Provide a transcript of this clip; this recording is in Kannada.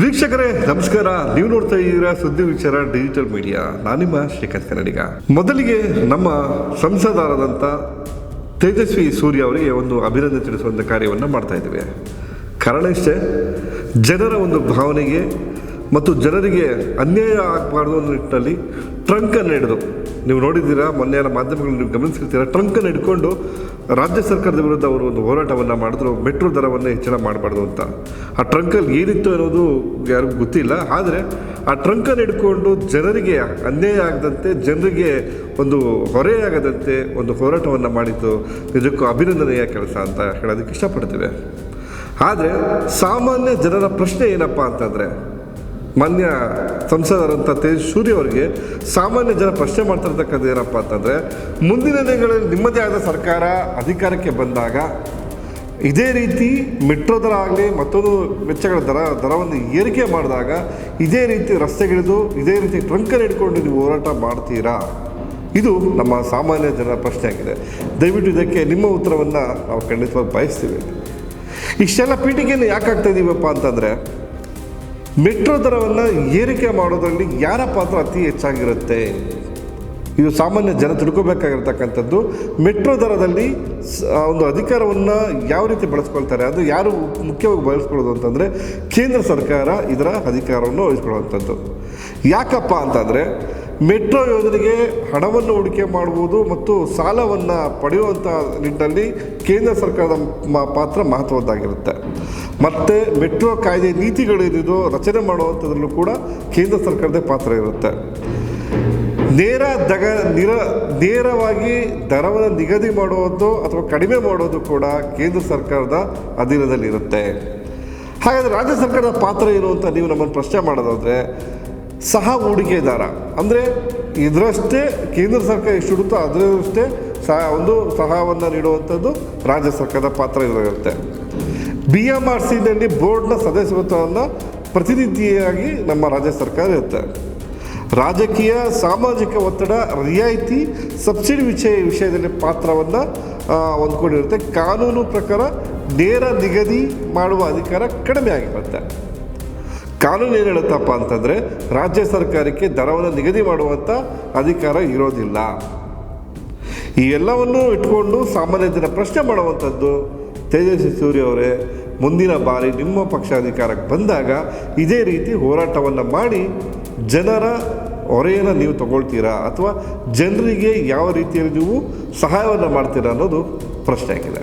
ವೀಕ್ಷಕರೇ, ನಮಸ್ಕಾರ. ನೀವು ನೋಡ್ತಾ ಇದ್ದೀರಾ ಸುದ್ದಿ ವಿಚಾರ ಡಿಜಿಟಲ್ ಮೀಡಿಯಾ ನಾನು ನಿಮ್ಮ ಶ್ರೀಕಾಂತ್ ಕನ್ನಡಿಗ. ಮೊದಲಿಗೆ ನಮ್ಮ ಸಂಸದರಾದಂಥ ತೇಜಸ್ವಿ ಸೂರ್ಯ ಅವರಿಗೆ ಒಂದು ಅಭಿನಂದನೆ ತಿಳಿಸುವಂಥ ಕಾರ್ಯವನ್ನು ಮಾಡ್ತಾ ಇದ್ದೇವೆ. ಕಾರಣ ಇಷ್ಟೇ, ಜನರ ಒಂದು ಭಾವನೆಗೆ ಮತ್ತು ಜನರಿಗೆ ಅನ್ಯಾಯ ಆಗಬಾರ್ದು ಅನ್ನೋ ನಿಟ್ಟಿನಲ್ಲಿ ಟ್ರಂಕನ್ನು ಹಿಡಿದು. ನೀವು ನೋಡಿದ್ದೀರಾ, ಮೊನ್ನೆ ಎಲ್ಲ ಮಾಧ್ಯಮಗಳಲ್ಲಿ ನೀವು ಗಮನಿಸಿರ್ತೀರ ಟ್ರಂಕನ್ನು ಹಿಡ್ಕೊಂಡು ರಾಜ್ಯ ಸರ್ಕಾರದ ವಿರುದ್ಧ ಅವರು ಒಂದು ಹೋರಾಟವನ್ನು ಮಾಡಿದ್ರು, ಮೆಟ್ರೋ ದರವನ್ನು ಹೆಚ್ಚಳ ಮಾಡಬಾರ್ದು ಅಂತ. ಆ ಟ್ರಂಕಲ್ಲಿ ಏನಿತ್ತು ಅನ್ನೋದು ಯಾರಿಗೂ ಗೊತ್ತಿಲ್ಲ, ಆದರೆ ಆ ಟ್ರಂಕನ್ನು ಹಿಡ್ಕೊಂಡು ಜನರಿಗೆ ಅನ್ಯಾಯ ಆಗದಂತೆ, ಜನರಿಗೆ ಒಂದು ಹೊರೆಯಾಗದಂತೆ ಒಂದು ಹೋರಾಟವನ್ನು ಮಾಡಿದ್ದು ನಿಜಕ್ಕೂ ಅಭಿನಂದನೆಯ ಕೆಲಸ ಅಂತ ಹೇಳೋದಕ್ಕೆ ಇಷ್ಟಪಡ್ತೇವೆ. ಆದರೆ ಸಾಮಾನ್ಯ ಜನರ ಪ್ರಶ್ನೆ ಏನಪ್ಪ ಅಂತಂದರೆ ಮಾನ್ಯ ಸಂಸದರಂಥ ತೇಜ್ ಸೂರ್ಯ ಅವರಿಗೆ ಸಾಮಾನ್ಯ ಜನ ಪ್ರಶ್ನೆ ಮಾಡ್ತಿರ್ತಕ್ಕಂಥ ಏನಪ್ಪ ಅಂತಂದರೆ, ಮುಂದಿನ ದಿನಗಳಲ್ಲಿ ನಿಮ್ಮದೇ ಆದ ಸರ್ಕಾರ ಅಧಿಕಾರಕ್ಕೆ ಬಂದಾಗ ಇದೇ ರೀತಿ ಮೆಟ್ರೋ ದರ ಆಗಲಿ ಮತ್ತೊಂದು ವೆಚ್ಚಗಳ ದರ, ದರವನ್ನು ಏರಿಕೆ ಮಾಡಿದಾಗ ಇದೇ ರೀತಿ ರಸ್ತೆಗಿಳಿದು, ಇದೇ ರೀತಿ ಟ್ರಂಕನ್ನು ಹಿಡ್ಕೊಂಡು ನೀವು ಹೋರಾಟ ಮಾಡ್ತೀರಾ? ಇದು ನಮ್ಮ ಸಾಮಾನ್ಯ ಜನರ ಪ್ರಶ್ನೆ ಆಗಿದೆ. ದಯವಿಟ್ಟು ಇದಕ್ಕೆ ನಿಮ್ಮ ಉತ್ತರವನ್ನು ನಾವು ಖಂಡಿತವಾಗಿ ಬಯಸ್ತೀವಿ. ಇಷ್ಟೆಲ್ಲ ಪೀಠಿಗೆಯನ್ನು ಯಾಕೆ ಆಗ್ತಾ ಇದೀವಪ್ಪ ಅಂತಂದರೆ ಮೆಟ್ರೋ ದರವನ್ನು ಏರಿಕೆ ಮಾಡೋದರಲ್ಲಿ ಯಾರ ಪಾತ್ರ ಅತಿ ಹೆಚ್ಚಾಗಿರುತ್ತೆ? ಇದು ಸಾಮಾನ್ಯ ಜನ ತಿಳ್ಕೋಬೇಕಾಗಿರ್ತಕ್ಕಂಥದ್ದು. ಮೆಟ್ರೋ ದರದಲ್ಲಿ ಒಂದು ಅಧಿಕಾರವನ್ನು ಯಾವ ರೀತಿ ಬಳಸ್ಕೊಳ್ತಾರೆ? ಅದು ಯಾರು ಮುಖ್ಯವಾಗಿ ಬಳಸ್ಕೊಳ್ಳೋದು ಅಂತಂದರೆ ಕೇಂದ್ರ ಸರ್ಕಾರ ಇದರ ಅಧಿಕಾರವನ್ನು ವಹಿಸ್ಕೊಳ್ಳುವಂಥದ್ದು. ಯಾಕಪ್ಪ ಅಂತಂದರೆ ಮೆಟ್ರೋ ಯೋಜನೆಗೆ ಹಣವನ್ನು ಹೂಡಿಕೆ ಮಾಡುವುದು ಮತ್ತು ಸಾಲವನ್ನು ಪಡೆಯುವಂಥ ನಿಟ್ಟಿನಲ್ಲಿ ಕೇಂದ್ರ ಸರ್ಕಾರದ ಪಾತ್ರ ಮಹತ್ವದ್ದಾಗಿರುತ್ತೆ. ಮತ್ತು ಮೆಟ್ರೋ ಕಾಯ್ದೆ ನೀತಿಗಳೇನಿದು ರಚನೆ ಮಾಡುವಂಥದ್ರಲ್ಲೂ ಕೂಡ ಕೇಂದ್ರ ಸರ್ಕಾರದ ಪಾತ್ರ ಇರುತ್ತೆ. ನೇರ ದಗ, ನಿರ, ನೇರವಾಗಿ ದರವನ್ನು ನಿಗದಿ ಮಾಡುವುದು ಅಥವಾ ಕಡಿಮೆ ಮಾಡೋದು ಕೂಡ ಕೇಂದ್ರ ಸರ್ಕಾರದ ಅಧೀನದಲ್ಲಿರುತ್ತೆ. ಹಾಗಾದರೆ ರಾಜ್ಯ ಸರ್ಕಾರದ ಪಾತ್ರ ಏನು ಅಂತ ನೀವು ನಮ್ಮನ್ನು ಪ್ರಶ್ನೆ ಮಾಡೋದಾದರೆ ಸಹ ಹೂಡಿಕೆದಾರ ಅಂದರೆ ಇದರಷ್ಟೇ ಕೇಂದ್ರ ಸರ್ಕಾರ ಎಷ್ಟು ಇಡುತ್ತೋ ಅದರಷ್ಟೇ ಸಹ ಒಂದು ಸಹಾಯವನ್ನು ನೀಡುವಂಥದ್ದು ರಾಜ್ಯ ಸರ್ಕಾರದ ಪಾತ್ರ ಇರುತ್ತೆ. ಬಿ ಎಂ ಆರ್ ಸಿನಲ್ಲಿ ಬೋರ್ಡ್ನ ಸದಸ್ಯತ್ವವನ್ನು ಪ್ರತಿನಿಧಿಯಾಗಿ ನಮ್ಮ ರಾಜ್ಯ ಸರ್ಕಾರ ಇರುತ್ತೆ. ರಾಜಕೀಯ, ಸಾಮಾಜಿಕ ಒತ್ತಡ, ರಿಯಾಯಿತಿ, ಸಬ್ಸಿಡಿ ವಿಷಯ ವಿಷಯದಲ್ಲಿ ಪಾತ್ರವನ್ನು ಹೊಂದ್ಕೊಂಡಿರುತ್ತೆ. ಕಾನೂನು ಪ್ರಕಾರ ನೇರ ನಿಗದಿ ಮಾಡುವ ಅಧಿಕಾರ ಕಡಿಮೆ ಆಗಿರುತ್ತೆ ಕಾನೂನು ಏನು ಹೇಳುತ್ತಪ್ಪ ಅಂತಂದರೆ ರಾಜ್ಯ ಸರ್ಕಾರಕ್ಕೆ ದರವನ್ನು ನಿಗದಿ ಮಾಡುವಂಥ ಅಧಿಕಾರ ಇರೋದಿಲ್ಲ. ಈ ಎಲ್ಲವನ್ನೂ ಇಟ್ಕೊಂಡು ಸಾಮಾನ್ಯ ಜನ ಪ್ರಶ್ನೆ ಮಾಡುವಂಥದ್ದು ತೇಜಸ್ವಿ ಸೂರ್ಯ ಅವರೇ, ಮುಂದಿನ ಬಾರಿ ನಿಮ್ಮ ಪಕ್ಷ ಅಧಿಕಾರಕ್ಕೆ ಬಂದಾಗ ಇದೇ ರೀತಿ ಹೋರಾಟವನ್ನು ಮಾಡಿ ಜನರ ಹೊರೆಯನ್ನು ನೀವು ತಗೊಳ್ತೀರಾ ಅಥವಾ ಜನರಿಗೆ ಯಾವ ರೀತಿಯಲ್ಲಿ ನೀವು ಸಹಾಯವನ್ನು ಮಾಡ್ತೀರಾ ಅನ್ನೋದು ಪ್ರಶ್ನೆ ಆಗಿದೆ.